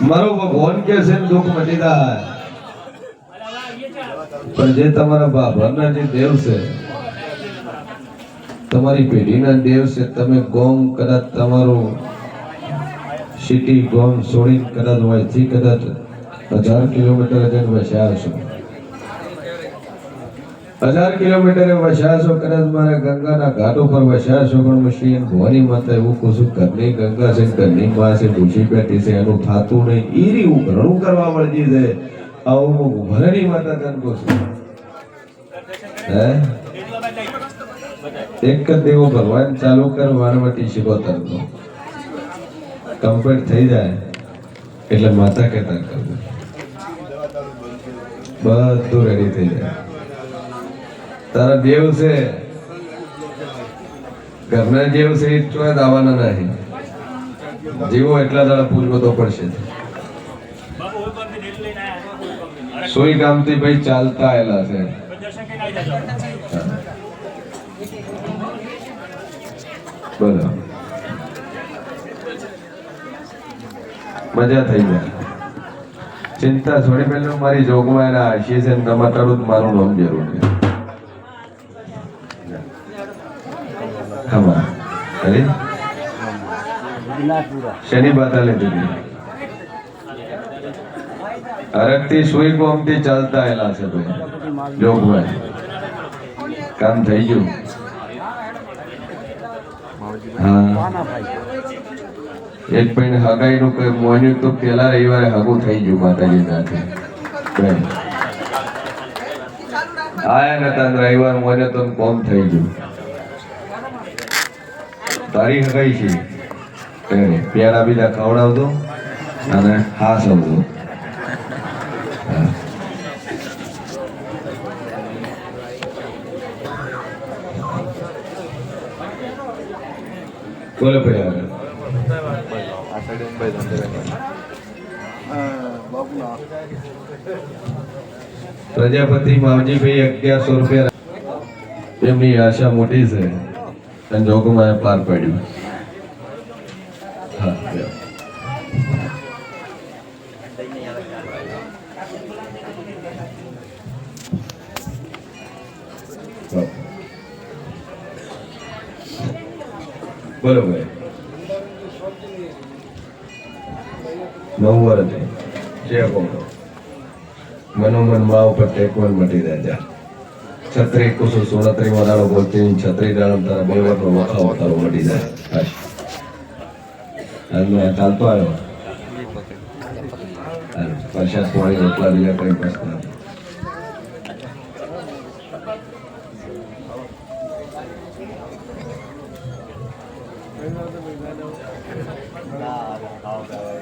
મારો ભગવાન કે છે દુઃખ મટી જાય. પણ જે તમારા બાબાના જે દેવ છે, તમારી પેઢીના દેવ છે, તમે ગોમ કદાચ તમારું સિટી ગોમ છોડીને કદાચ અહીંથી કદાચ હજાર કિલોમીટર જઈને વસ્યા હશો. હજાર કિલોમીટરે વસ્યા છો કદાચ મારા ગંગાના ઘાટ ઉપર વસ્યા છો પણ મશીન ભવાની માતા એવું કહું છું ઘરની ગંગા છે ઘરની માં છે ડૂસી પેટી છે એનું થાતું નહીં ઈરી ઉઘરણું કરવા મળી છે આવું હું ઉઘરણી માતા તને કહું છું હે એક જ દેવો ભગવાન ચાલુ કર વારવટી શિકોતર નો કમ્પ્લીટ થઈ જાય એટલે માતા કહેતા કરવું બધું રેડી થઈ જાય તારા દેવ છે. ઘરના દેવ છે એ ચોય દાવાના નહીં. જીવો એટલા દાડા પૂજવો તો પડશે. સોઈ ગામથી ભાઈ ચાલતા આવેલા છે. બોલો. મજા થઈ જાય ચિંતા છોડી પહેલું મારી જોગમાં એના આશીષ ને તમારું મારું નામ જરૂર છે. ખમા અરે શેની બાતા લીધી અરગથી સુઈ કોમથી ચાલતા આયેલા છે ભાઈ જોગભાઈ કામ થઈ ગયું હા એક પૈણ હગાઈ નું કોઈ મોન્યું તો પેલા રવિવારે હગું થઈ ગયું માતાજી સાથે આયા નતા ને રવિવાર મોન્યો તો કોમ થઈ ગયું. તારી હકાઈ છે? પેડા બીજા ખવડાવતો અને હા સમજો. હા. બોલો ભાઈ આગળ. પ્રજાપતિ માવજીભાઈ અગિયારસો રૂપિયા એમની આશા મોટી છે અને જોગમાં પાર પાડ્યું હા, લ્યો. હા. બોલો ભાઈ નવ વર્ષથી જે કહો મનોમન મા ઉપર ટેકવન મટી રાજા છત્રી કુસુ સુરત્રી વરાળો બોલતી છત્રી દાડમ તારા બે વર્ષનો વખાવો તારો મટી જાય. હાલ ચાલતો આવ્યો પરસાદ પાણી રોટલા બીજા કઈ પ્રશ્ન.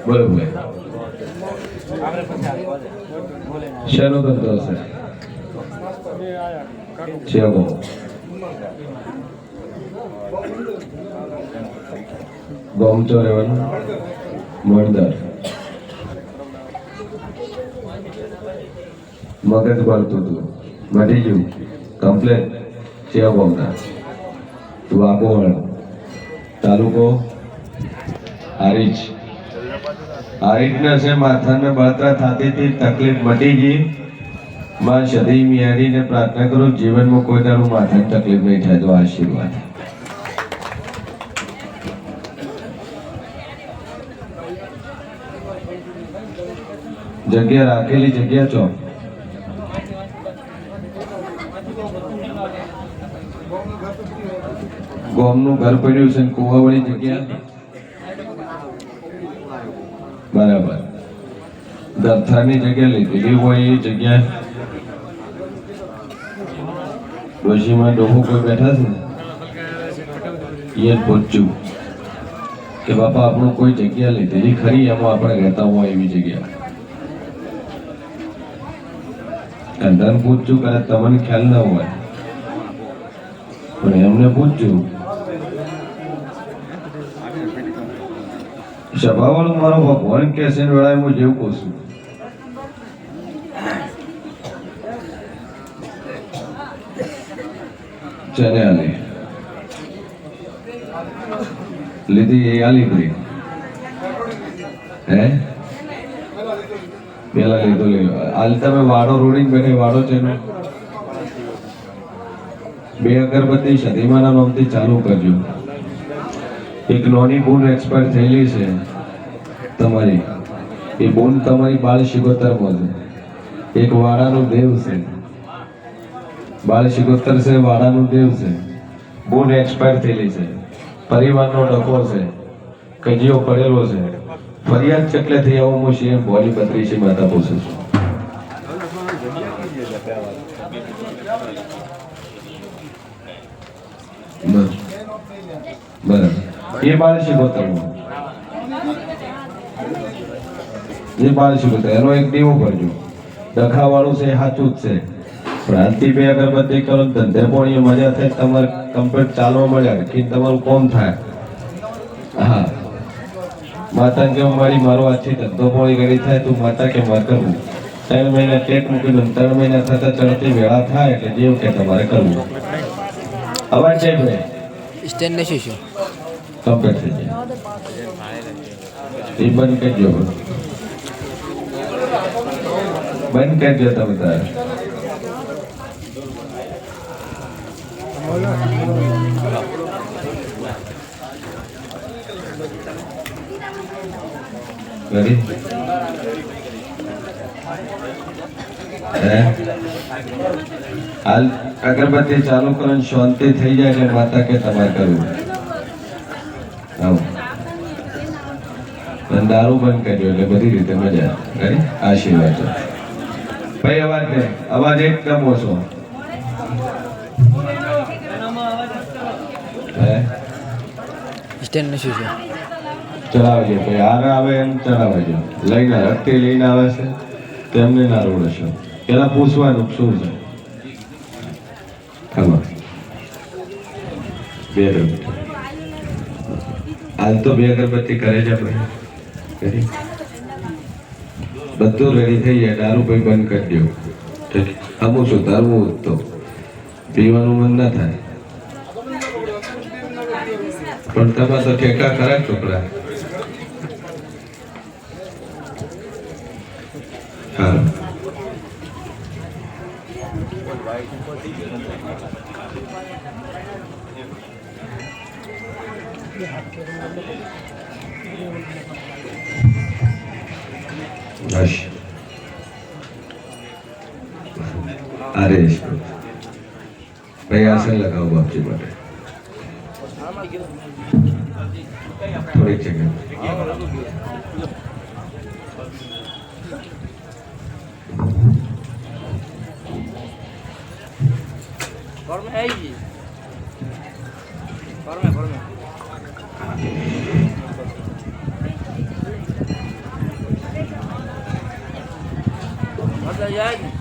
બોલો ભાઈ શેનો ધંધો છે ચેવો ગોમચો રહેવાનું મળદર મગજ બળતું હતું મટી ગયું કમ્પ્લેન ચેવ ગોમના વાકોવળ તાલુકો હારીજ આ રીતના છે, માથાને બળતરા થતી હતી, તકલીફ મટી ગઈ. માં સદી મિયારીને પ્રાર્થના કરું, જીવનમાં કોઈ દાડું માથાની તકલીફ નહીં થાય, તો આશીર્વાદ. જગ્યા રાખેલી, જગ્યા છો ગોમનું ઘર પડ્યું છે કુવાવાળી જગ્યા. બરાબર. દત્થાની જગ્યા લીધેલી હોય એ જગ્યા ડોશીમાં ડોહો કોઈ બેઠા છે? ને એ પૂછ્યું કે બાપા, આપણું કોઈ જગ્યા લીધેલી ખરી? એમાં આપણે રહેતા હોય એવી જગ્યા. કંદન પૂછ્યું કે તમને ખ્યાલ ના હોય. પણ એમને પૂછ્યું સભાવાળો મારો ભગવાન કે છે વેળાએ હું જેવું કહું છું. ચને આલી. લીધી એ આલી ભાઈ હે? પેલા લીધો લીધો આલ તમે વાડો રોડિંગ બેઠે વાડો છે ને? બે અગરબત્તી સદીમાના નામથી ચાલુ કરજો. એક નોની બોન એક્સપાયર થયેલી છે તમારી. એ બોન તમારી બાળ શિગોતરમાં છે એક વાડાનો દેવ છે. બાળ શિગોતર છે, વાડાનો દેવ છે. બોન એક્સપાયર થયેલી છે. પરિવારનો ડખો છે. કજીઓ પડેલો છે. ફરિયાદ ચકલે થઈ આવું હું શિવ બોડી છે, માતા પૂછું છું. બરાબર. એ બાળશી શિગોતર એનો એક દીવો ભરજો દખાવાળું છે, સાચું જ છે. આજથી બે અગરબત્તી કરો ધંધે પણ એ મજા થાય, તમારે કમ્પ્લીટ ચાલવા મળ્યા કે તમારું કોમ થાય. હા. માતા કે મારી, મારો આજથી ધંધો પણ ઘડી થાય, તું માતા કે મારે કરવું. ત્રણ મહિના ટેક મૂકી દઉં ત્રણ મહિના થતા ચડતી વેળા થાય એટલે જેવું કે તમારે કરવું. અવાજ છે ભાઈ? સ્ટેન્ડ ને શું શું કમ્પ્લીટ થઈ જાય એ બંધ કરજો બંધ કરજો તમે તારે Ready? હે? હાલ અગરબત્તી ચાલુ કરો ને શાંતિ થઈ જાય એટલે માતા કે તમારે કરવું આવો અને દારૂ બંધ કરજો એટલે બધી રીતે મજા આવે. કરી આશીર્વાદ. ભાઈ અવાજ ને અવાજ એકદમ ઓછો. હે? સ્ટેન્ડ નથી છે. ચલાવજો ભાઈ. હાર આવે એમ ચલાવજો. લઈને રટ્ટી લઈને આવે છે. તેમને ના રોડશો પેલા પૂછવાનું શું છે? ખબર બે અગરબત્તી હાલ તો બે અગરબત્તી કરે છે આપણે બધું રેડી થઈ જાય. દારૂ ભાઈ બંધ કરી દો. અમુક છું ધરવું તો પીવાનું મન ના થાય. પણ તમે તો ઠેકા ખરા છોકરા? હા હશ અરે ભાઈ આસન લગાવો બાપજી માટે થોડીક જગ્યા ફોર્મે આવી ગઈ ફોર્મે ફોર્મે મતલબ yan.